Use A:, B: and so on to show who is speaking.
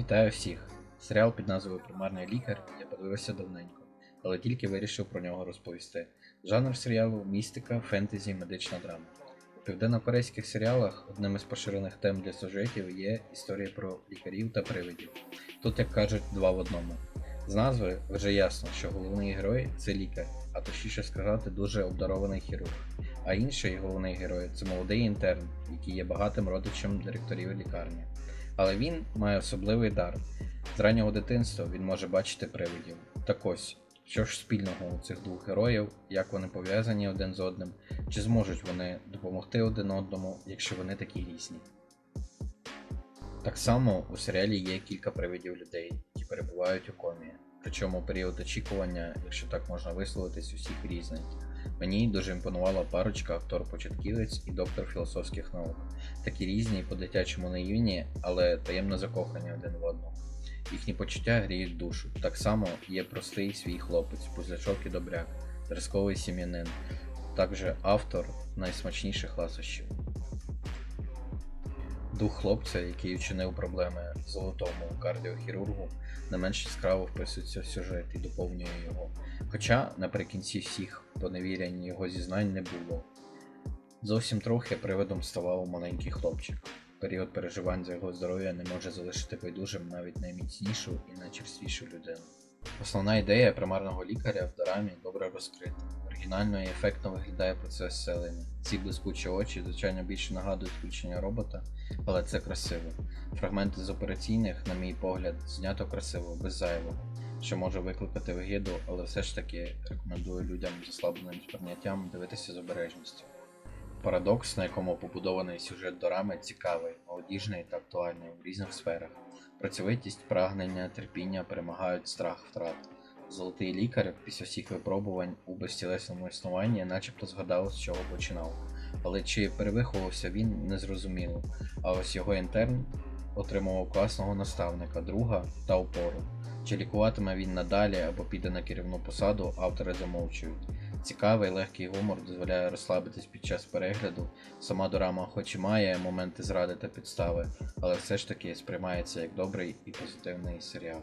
A: Вітаю всіх! Серіал під назвою Примарний лікар я подивився давненько, але тільки вирішив про нього розповісти. Жанр серіалу містика, фентезі, медична драма. У південнокорейських серіалах одним із поширених тем для сюжетів є історія про лікарів та привидів. Тут, як кажуть, два в одному. З назви вже ясно, що головний герой це лікар, а точніше сказати, дуже обдарований хірург. А інший головний герой це молодий інтерн, який є багатим родичем директорів лікарні. Але він має особливий дар. З раннього дитинства він може бачити привидів. Так ось, що ж спільного у цих двох героїв, як вони пов'язані один з одним, чи зможуть вони допомогти один одному, якщо вони такі різні. Так само у серіалі є кілька привидів людей, які перебувають у комі. Причому період очікування, якщо так можна висловитись, усіх різний. Мені дуже імпонувала парочка актор-початківець і доктор філософських наук. Такі різні по дитячому наївні, але таємно закохані один в одного. Їхні почуття гріють душу. Так само є простий свій хлопець, пузлячок і добряк, зразковий сім'янин, також автор найсмачніших ласощів. Дух хлопця, який вчинив проблеми золотому кардіохірургу, не менш яскраво вписується в сюжет і доповнює його. Хоча наприкінці всіх поневірянь його зізнань не було. Зовсім трохи приводом ставав маленький хлопчик. Період переживань за його здоров'я не може залишити байдужим навіть найміцнішу і найчерствішу людину. Основна ідея примарного лікаря в дорамі добре розкрита. Оригінально і ефектно виглядає процес зцілення. Ці блискучі очі, звичайно, більше нагадують включення робота, але це красиво. Фрагменти з операційних, на мій погляд, знято красиво, без зайвого, що може викликати вигіду, але все ж таки рекомендую людям з ослабленим сприйняттям дивитися з обережністю. Парадокс, на якому побудований сюжет дорами, цікавий, молодіжний та актуальний в різних сферах. Працьовитість, прагнення, терпіння перемагають страх втрат. Золотий лікар після всіх випробувань у безтілесному існуванні начебто згадав, з чого починав. Але чи перевиховувався він, незрозуміло. А ось його інтерн отримував класного наставника, друга та опору. Чи лікуватиме він надалі або піде на керівну посаду, автори замовчують. Цікавий легкий гумор дозволяє розслабитись під час перегляду. Сама дорама хоч і має моменти зради та підстави, але все ж таки сприймається як добрий і позитивний серіал.